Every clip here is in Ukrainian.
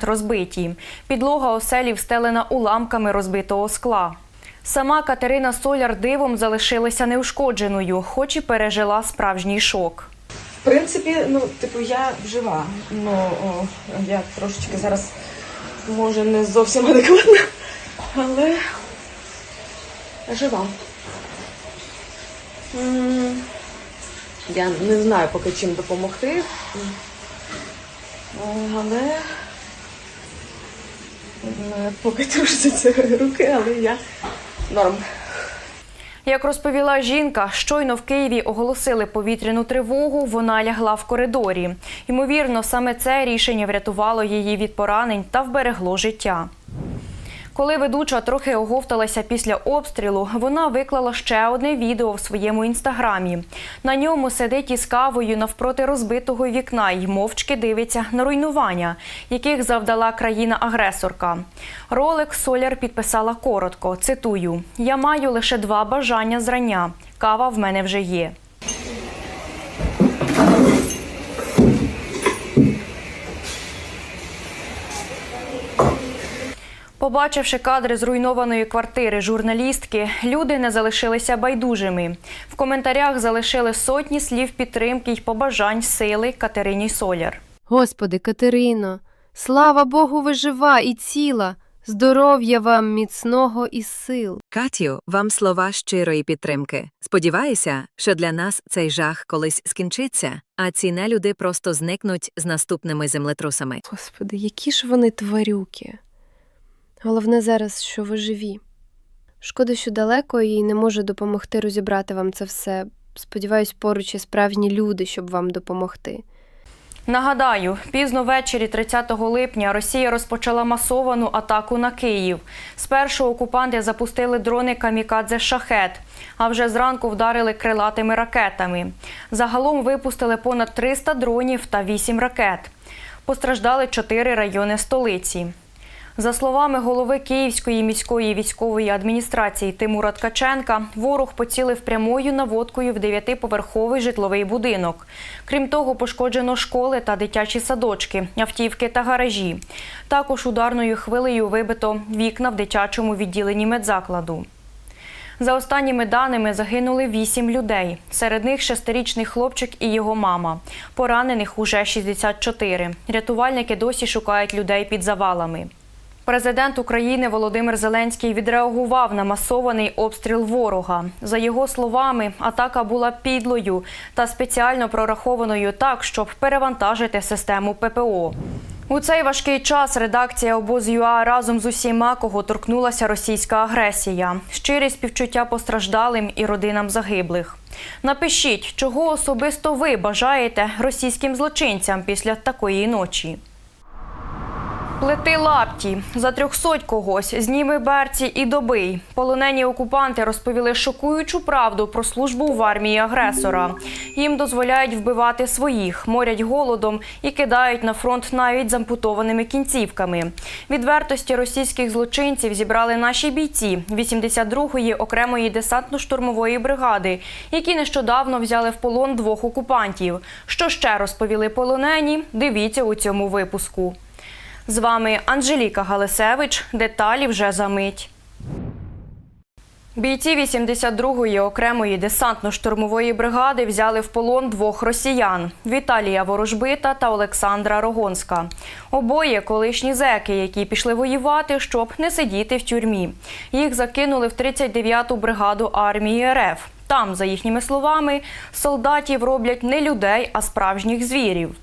розбиті. Підлога оселі встелена уламками розбитого скла. Сама Катерина Соляр дивом залишилася неушкодженою, хоч і пережила справжній шок. В принципі, ну, типу, я жива. Ну, я трошечки зараз, може, не зовсім адекватна, але жива. Я не знаю поки чим допомогти. Але поки трусяться руки, але я норм. Як розповіла жінка, щойно в Києві оголосили повітряну тривогу, вона лягла в коридорі. Ймовірно, саме це рішення врятувало її від поранень та вберегло життя. Коли ведуча трохи оговталася після обстрілу, вона виклала ще одне відео в своєму інстаграмі. На ньому сидить із кавою навпроти розбитого вікна і мовчки дивиться на руйнування, яких завдала країна-агресорка. Ролик Соляр підписала коротко. Цитую: Я маю лише два бажання зрання. Кава в мене вже є. Побачивши кадри зруйнованої квартири журналістки, люди не залишилися байдужими. В коментарях залишили сотні слів підтримки й побажань сили Катерині Соляр. Господи, Катерино, слава Богу, ви жива і ціла, здоров'я вам міцного і сил. Катю, вам слова щирої підтримки. Сподіваюся, що для нас цей жах колись скінчиться, а ці нелюди просто зникнуть з наступними землетрусами. Господи, які ж вони тварюки. Головне зараз, що ви живі. Шкода, що далеко і не можу допомогти розібрати вам це все. Сподіваюсь, поруч є справжні люди, щоб вам допомогти. Нагадаю, пізно ввечері 30 липня Росія розпочала масовану атаку на Київ. Спершу окупанти запустили дрони камікадзе шахет, а вже зранку вдарили крилатими ракетами. Загалом випустили понад 300 дронів та 8 ракет. Постраждали чотири райони столиці. За словами голови Київської міської військової адміністрації Тимура Ткаченка, ворог поцілив прямою наводкою в дев'ятиповерховий житловий будинок. Крім того, пошкоджено школи та дитячі садочки, автівки та гаражі. Також ударною хвилею вибито вікна в дитячому відділенні медзакладу. За останніми даними загинули вісім людей. Серед них шестирічний хлопчик і його мама. Поранених уже 64. Рятувальники досі шукають людей під завалами. Президент України Володимир Зеленський відреагував на масований обстріл ворога. За його словами, атака була підлою та спеціально прорахованою так, щоб перевантажити систему ППО. У цей важкий час редакція обоз.ЮА разом з усіма, кого торкнулася російська агресія. Щирі співчуття постраждалим і родинам загиблих. Напишіть, чого особисто ви бажаєте російським злочинцям після такої ночі. Плети лапті за трьохсоть когось, зніми берці і добий. Полонені окупанти розповіли шокуючу правду про службу в армії агресора. Їм дозволяють вбивати своїх, морять голодом і кидають на фронт навіть з ампутованими кінцівками. Відвертості російських злочинців зібрали наші бійці 82-ї окремої десантно-штурмової бригади, які нещодавно взяли в полон двох окупантів. Що ще розповіли полонені? Дивіться у цьому випуску. З вами Анжеліка Галисевич. Деталі вже за мить. Бійці 82-ї окремої десантно-штурмової бригади взяли в полон двох росіян Віталія Ворожбита та Олександра Рогонська. Обоє колишні зеки, які пішли воювати, щоб не сидіти в тюрмі. Їх закинули в 39-ту бригаду армії РФ. Там, за їхніми словами, солдатів роблять не людей, а справжніх звірів.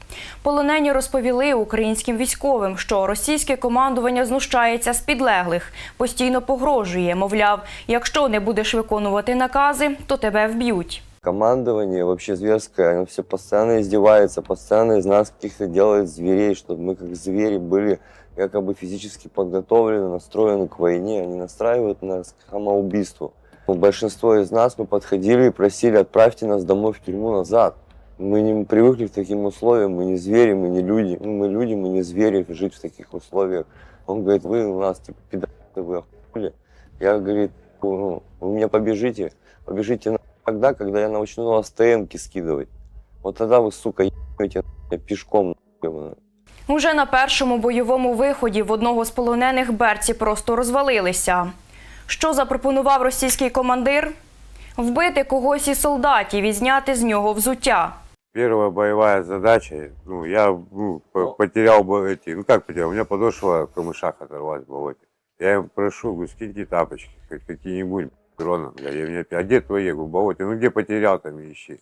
Полонені розповіли українським військовим, що російське командування знущається з підлеглих, постійно погрожує. Мовляв, якщо не будеш виконувати накази, то тебе вб'ють. командование вообще зверское, оно все постоянно издевается, постоянно из нас каких-то делает зверей, чтобы мы как звери были якобы физически подготовлены, настроены к войне, они настраивают нас к самоубийству. Ну, Большинство из нас мы подходили и просили, отправьте нас домой в тюрьму назад. Мы не привыкли к таким условиям, мы не звери, мы не люди. Ну, мы люди, мы не звери, жить в таких условиях. Он говорит, вы у нас типа пидоры, вы охуели. Я, говорит, ну, вы меня побежите, побежите на тогда, когда я начну на вас ТМки скидывать. Вот тогда вы, сука, ебете пешком. нахуй. Уже на першому бойовому виході в одного з полонених берці просто розвалилися. Що запропонував російський командир? Вбити когось із солдатів і зняти з нього взуття. Первая боевая задача, ну, я ну, по- потерял бы эти, ну как потерял, у меня подошва в камышах оторвалась в болоте. Я им прошу, говорю, скиньте тапочки, хоть какие-нибудь, кроном, бля, я мне, а где твои, говорю, в болоте, ну где потерял, там и ищи.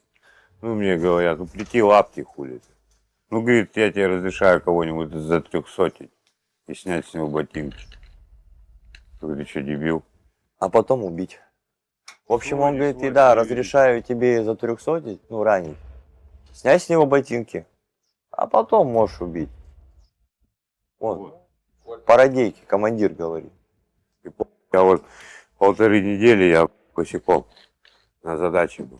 Ну, мне говорят, ну, плети лапки, хули ты. Ну, говорит, я тебе разрешаю кого-нибудь за трех сотен и снять с него ботинки. Говорю, ты что, дебил? А потом убить. В общем, он говорит, и да, разрешаю тебе за трехсотить, ну, ранить. Снять с него ботинки, а потом можешь убить. Вот, пародейки, командир говорит. Я вот полторы недели я босиком на задаче был.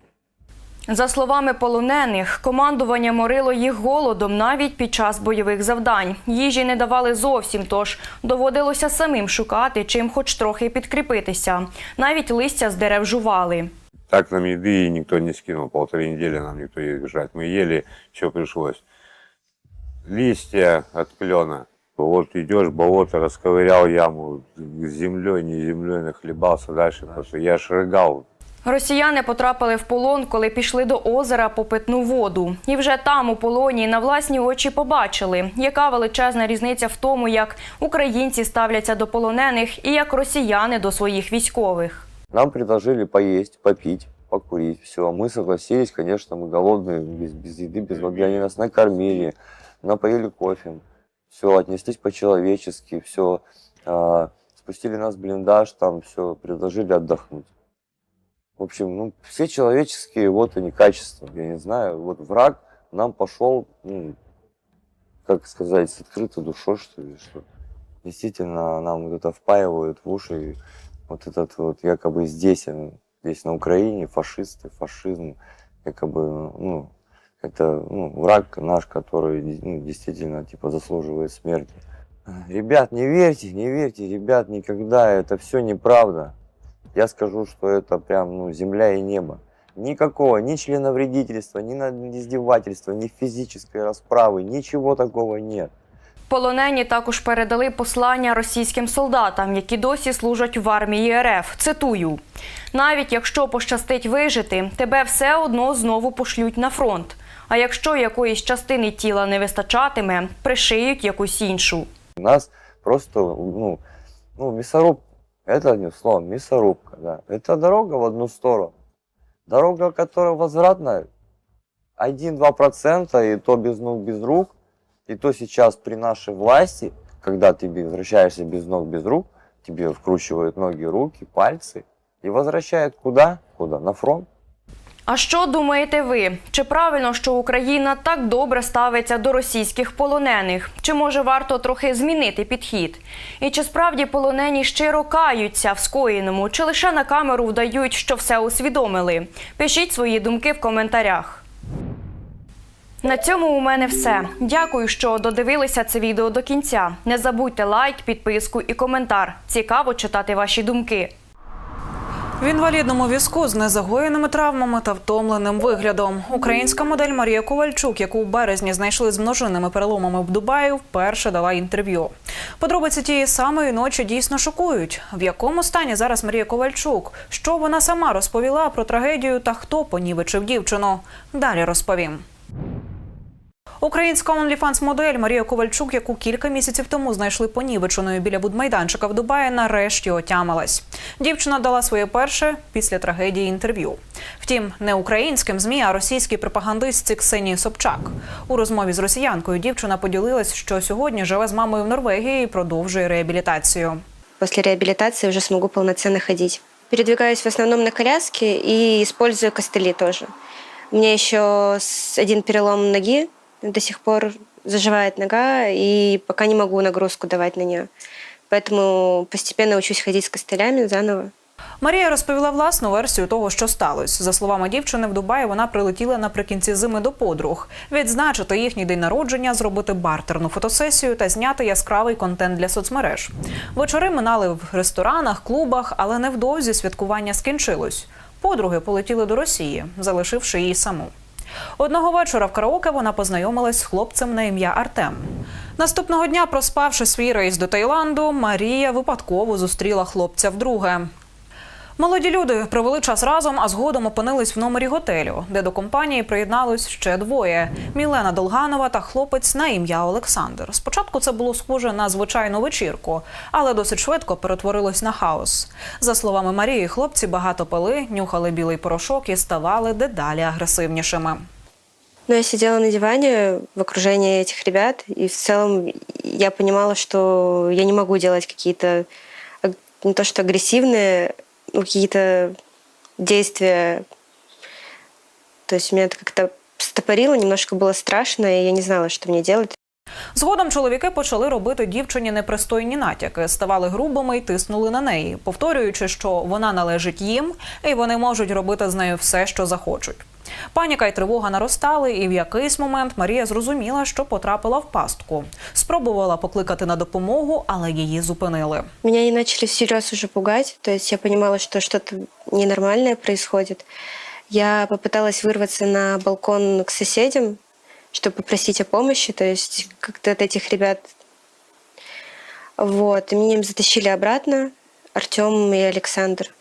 За словами полонених, командування морило їх голодом навіть під час бойових завдань. Їжі не давали зовсім, тож доводилося самим шукати, чим хоч трохи підкріпитися. Навіть листя з дерев жували. Так нам еды никто не скинул. Полторы недели нам никто еды жрать. Мы ели, что пришлось. Листья от клена. Вот идешь, болото, расковырял яму с землей, не землей, нахлебался дальше. Потому что я шрыгал. Росіяни потрапили в полон, коли пішли до озера по питну воду. І вже там, у полоні, на власні очі побачили, яка величезна різниця в тому, як українці ставляться до полонених і як росіяни до своїх військових. Нам предложили поесть, попить, покурить, все. Мы согласились, конечно, мы голодные, без, без еды, без воды. Они нас накормили, напоили кофе, все, отнеслись по-человечески, все. спустили нас в блиндаж, там все, предложили отдохнуть. В общем, ну, все человеческие вот они качества, я не знаю. Вот враг нам пошел, ну, как сказать, с открытой душой, что ли, что действительно нам вот это впаивают в уши вот этот вот якобы здесь, э, здесь на Украине, фашисты, фашизм, якобы, ну, это ну, враг наш, который ну, действительно типа заслуживает смерти. Ребят, не верьте, не верьте, ребят, никогда, это все неправда. Я скажу, что это прям, ну, земля и небо. Никакого, ни членовредительства, ни издевательства, ни физической расправы, ничего такого нет. Полонені також передали послання російським солдатам, які досі служать в армії РФ. Цитую: навіть якщо пощастить вижити, тебе все одно знову пошлють на фронт. А якщо якоїсь частини тіла не вистачатиме, пришиють якусь іншу. У нас просто, ну, ну, мясорубка. Это одним словом, мясорубка, да. Это дорога в одну сторону. Дорога, которая возвратная, 1-2%, и то без ног, без рук. И то сейчас при нашей власти, когда ты возвращаешься без ног, без рук, тебе вкручивают ноги, руки, пальцы. И возвращают куда? Куда? На фронт. А що думаєте ви? Чи правильно, що Україна так добре ставиться до російських полонених? Чи може варто трохи змінити підхід? І чи справді полонені щиро каються в скоєному, чи лише на камеру вдають, що все усвідомили? Пишіть свої думки в коментарях. На цьому у мене все. Дякую, що додивилися це відео до кінця. Не забудьте лайк, підписку і коментар. Цікаво читати ваші думки. В інвалідному візку з незагоєними травмами та втомленим виглядом. Українська модель Марія Ковальчук, яку в березні знайшли з множинними переломами в Дубаї, вперше дала інтерв'ю. Подробиці тієї самої ночі дійсно шокують. В якому стані зараз Марія Ковальчук? Що вона сама розповіла про трагедію та хто понівечив дівчину? Далі розповім. Українська онліфанс-модель Марія Ковальчук, яку кілька місяців тому знайшли понівеченою біля будмайданчика в Дубаї, нарешті отямилась. Дівчина дала своє перше після трагедії інтерв'ю. Втім, не українським змі, а російській пропагандистці Ксенії Собчак. У розмові з росіянкою дівчина поділилась, що сьогодні живе з мамою в Норвегії і продовжує реабілітацію. После реабилитации уже смогу полноценно ходить. Передвигаюсь в основном на коляске и использую костыли тоже. У меня еще один перелом ноги, до сих пор заживает нога, и пока не могу нагрузку давать на нее. Поэтому постепенно учусь ходить с костылями заново. Марія розповіла власну версію того, що сталося. За словами дівчини, в Дубаї вона прилетіла наприкінці зими до подруг, відзначити їхній день народження, зробити бартерну фотосесію та зняти яскравий контент для соцмереж. Вечори минали в ресторанах, клубах, але невдовзі святкування скінчилось. Подруги полетіли до Росії, залишивши її саму. Одного вечора в караоке вона познайомилась з хлопцем на ім'я Артем. Наступного дня, проспавши свій рейс до Таїланду, Марія випадково зустріла хлопця вдруге. Молоді люди провели час разом, а згодом опинились в номері готелю, де до компанії приєдналось ще двоє: Мілена Долганова та хлопець на ім'я Олександр. Спочатку це було схоже на звичайну вечірку, але досить швидко перетворилось на хаос. За словами Марії, хлопці багато пили, нюхали білий порошок і ставали дедалі агресивнішими. Но я сидела на диване в окружении этих ребят, и в целом я понимала, что я не могу делать какие-то не то что агрессивные, ну, какие-то действия. То есть меня это как-то стопорило, немножко было страшно, и я не знала, что мне делать. Згодом чоловіки почали робити дівчині непристойні натяки, ставали грубими й тиснули на неї, повторюючи, що вона належить їм, і вони можуть робити з нею все, що захочуть. Паніка й тривога наростали, і в якийсь момент Марія зрозуміла, що потрапила в пастку. Спробувала покликати на допомогу, але її зупинили. Меня они начали всерьез уже пугать, то есть я понимала, что что-то ненормальное происходит. Я попыталась вырваться на балкон к соседям, чтобы попросить о помощи, то есть как-то от этих ребят. Вот, и меня затащили обратно, Артем и Александр.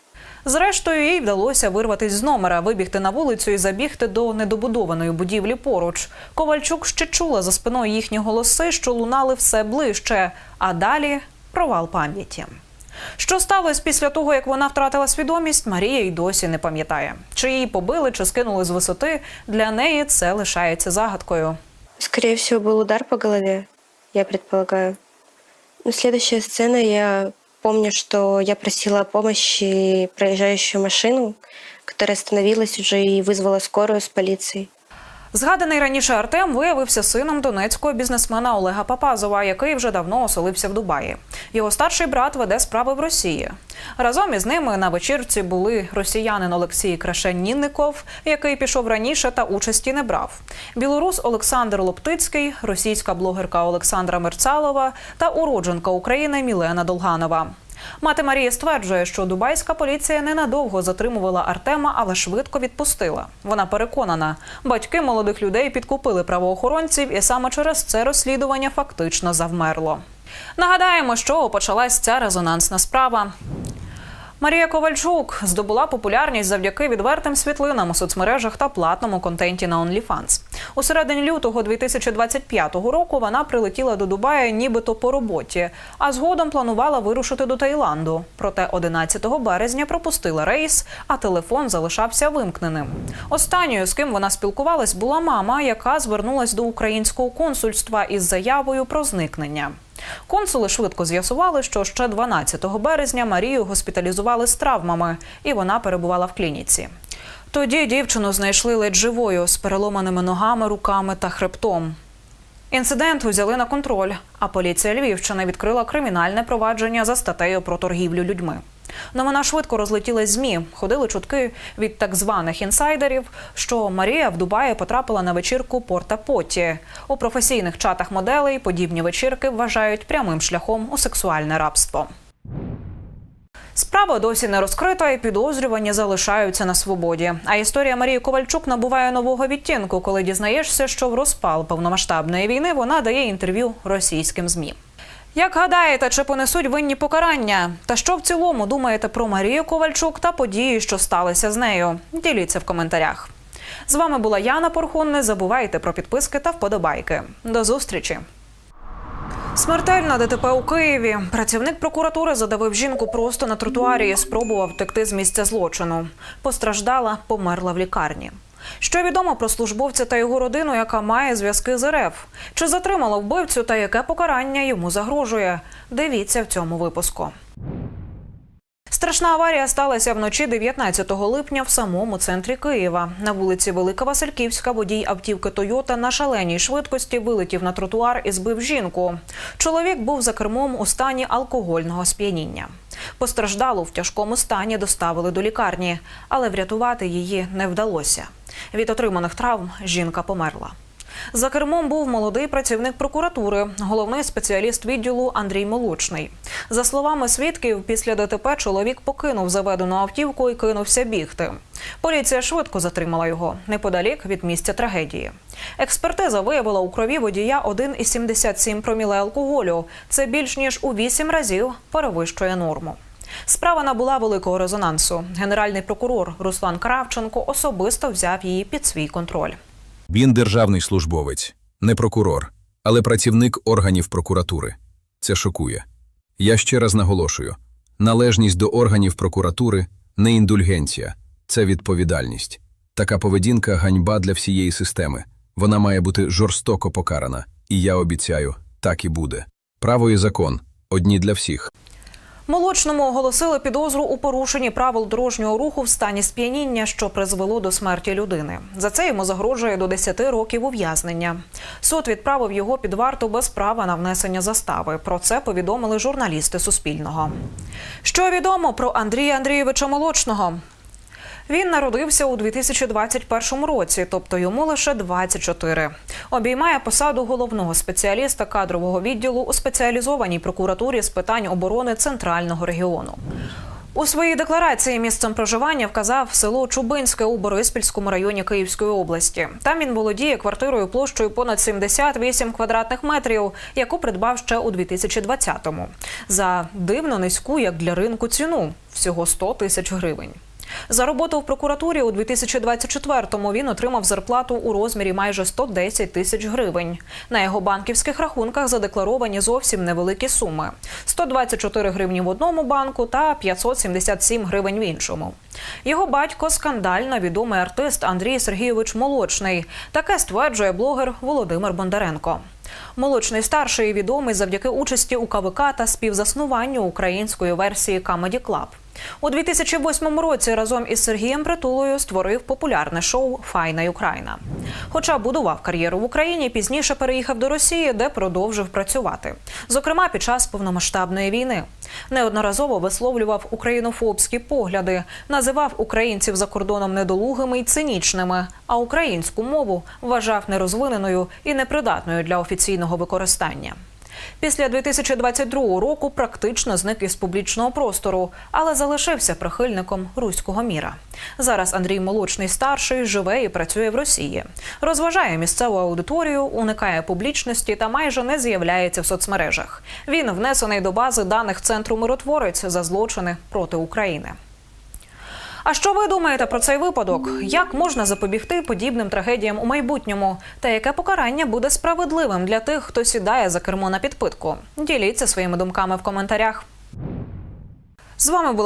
Зрештою, їй вдалося вирватись з номера, вибігти на вулицю і забігти до недобудованої будівлі поруч. Ковальчук ще чула за спиною їхні голоси, що лунали все ближче. А далі провал пам'яті. Що сталося після того, як вона втратила свідомість, Марія й досі не пам'ятає. Чи її побили, чи скинули з висоти, для неї це лишається загадкою. Скорее всего, был удар по голове, я предполагаю. Ну, следующая сцена, я помню, что я просила о помощи проезжающую машину, которая остановилась уже и вызвала скорую с полицией. Згаданий раніше Артем виявився сином донецького бізнесмена Олега Папазова, який вже давно оселився в Дубаї. Його старший брат веде справи в Росії. Разом із ними на вечірці були росіянин Олексій Крашенінников, який пішов раніше та участі не брав. Білорус Олександр Лоптицький, російська блогерка Олександра Мерцалова та уродженка України Мілена Долганова. Мати Марії стверджує, що дубайська поліція ненадовго затримувала Артема, але швидко відпустила. Вона переконана, батьки молодих людей підкупили правоохоронців, і саме через це розслідування фактично завмерло. Нагадаємо, що почалась ця резонансна справа. Марія Ковальчук здобула популярність завдяки відвертим світлинам у соцмережах та платному контенті на OnlyFans. У середині лютого 2025 року вона прилетіла до Дубая нібито по роботі, а згодом планувала вирушити до Таїланду. Проте 11 березня пропустила рейс, а телефон залишався вимкненим. Останньою, з ким вона спілкувалась, була мама, яка звернулась до українського консульства із заявою про зникнення. Консули швидко з'ясували, що ще 12 березня Марію госпіталізували з травмами, і вона перебувала в клініці. Тоді дівчину знайшли ледь живою з переломаними ногами, руками та хребтом. Інцидент узяли на контроль, а поліція Львівщини відкрила кримінальне провадження за статтею про торгівлю людьми. Новина швидко розлетілась змі. Ходили чутки від так званих інсайдерів, що Марія в Дубаї потрапила на вечірку Порта Потті. У професійних чатах моделей подібні вечірки вважають прямим шляхом у сексуальне рабство. Справа досі не розкрита, і підозрювані залишаються на свободі. А історія Марії Ковальчук набуває нового відтінку, коли дізнаєшся, що в розпал повномасштабної війни вона дає інтерв'ю російським змі. Як гадаєте, чи понесуть винні покарання? Та що в цілому думаєте про Марію Ковальчук та події, що сталися з нею? Діліться в коментарях. З вами була Яна Порхун. Не забувайте про підписки та вподобайки. До зустрічі! Смертельна ДТП у Києві. Працівник прокуратури задавив жінку просто на тротуарі і спробував втекти з місця злочину. Постраждала, померла в лікарні. Що відомо про службовця та його родину, яка має зв'язки з РФ? Чи затримала вбивцю та яке покарання йому загрожує? Дивіться в цьому випуску. Страшна аварія сталася вночі 19 липня в самому центрі Києва. На вулиці Велика Васильківська водій автівки Тойота на шаленій швидкості вилетів на тротуар і збив жінку. Чоловік був за кермом у стані алкогольного сп'яніння. Постраждалу в тяжкому стані доставили до лікарні, але врятувати її не вдалося. Від отриманих травм жінка померла. За кермом був молодий працівник прокуратури, головний спеціаліст відділу Андрій Молочний. За словами свідків, після ДТП чоловік покинув заведену автівку і кинувся бігти. Поліція швидко затримала його неподалік від місця трагедії. Експертиза виявила у крові водія 1,77 проміле алкоголю. Це більш ніж у 8 разів перевищує норму. Справа набула великого резонансу. Генеральний прокурор Руслан Кравченко особисто взяв її під свій контроль. Він державний службовець, не прокурор, але працівник органів прокуратури. Це шокує. Я ще раз наголошую: належність до органів прокуратури не індульгенція, це відповідальність. Така поведінка ганьба для всієї системи. Вона має бути жорстоко покарана. І я обіцяю, так і буде. Право і закон одні для всіх. Молочному оголосили підозру у порушенні правил дорожнього руху в стані сп'яніння, що призвело до смерті людини. За це йому загрожує до 10 років ув'язнення. Суд відправив його під варту без права на внесення застави. Про це повідомили журналісти Суспільного. Що відомо про Андрія Андрійовича Молочного? Він народився у 2021 році, тобто йому лише 24. Обіймає посаду головного спеціаліста кадрового відділу у спеціалізованій прокуратурі з питань оборони центрального регіону. У своїй декларації місцем проживання вказав село Чубинське у Бориспільському районі Київської області. Там він володіє квартирою площею понад 78 квадратних метрів, яку придбав ще у 2020-му. За дивно низьку, як для ринку, ціну всього 100 тисяч гривень. За роботу в прокуратурі у 2024-му він отримав зарплату у розмірі майже 110 тисяч гривень. На його банківських рахунках задекларовані зовсім невеликі суми: 124 гривні в одному банку та 577 гривень в іншому. Його батько скандально відомий артист Андрій Сергійович Молочний. Таке стверджує блогер Володимир Бондаренко. Молочний старший відомий завдяки участі у КВК та співзаснуванню української версії Comedy Club. У 2008 році разом із Сергієм Притулою створив популярне шоу Файна Україна. Хоча будував кар'єру в Україні, пізніше переїхав до Росії, де продовжив працювати. Зокрема, під час повномасштабної війни. Неодноразово висловлював українофобські погляди, називав українців за кордоном недолугими й цинічними, а українську мову вважав нерозвиненою і непридатною для офіційного використання. Після 2022 року практично зник із публічного простору, але залишився прихильником руського міра. Зараз Андрій Молочний старший живе і працює в Росії. Розважає місцеву аудиторію, уникає публічності та майже не з'являється в соцмережах. Він внесений до бази даних центру миротворець за злочини проти України. А що ви думаєте про цей випадок? Як можна запобігти подібним трагедіям у майбутньому? Та яке покарання буде справедливим для тих, хто сідає за кермо на підпитку? Діліться своїми думками в коментарях. З вами була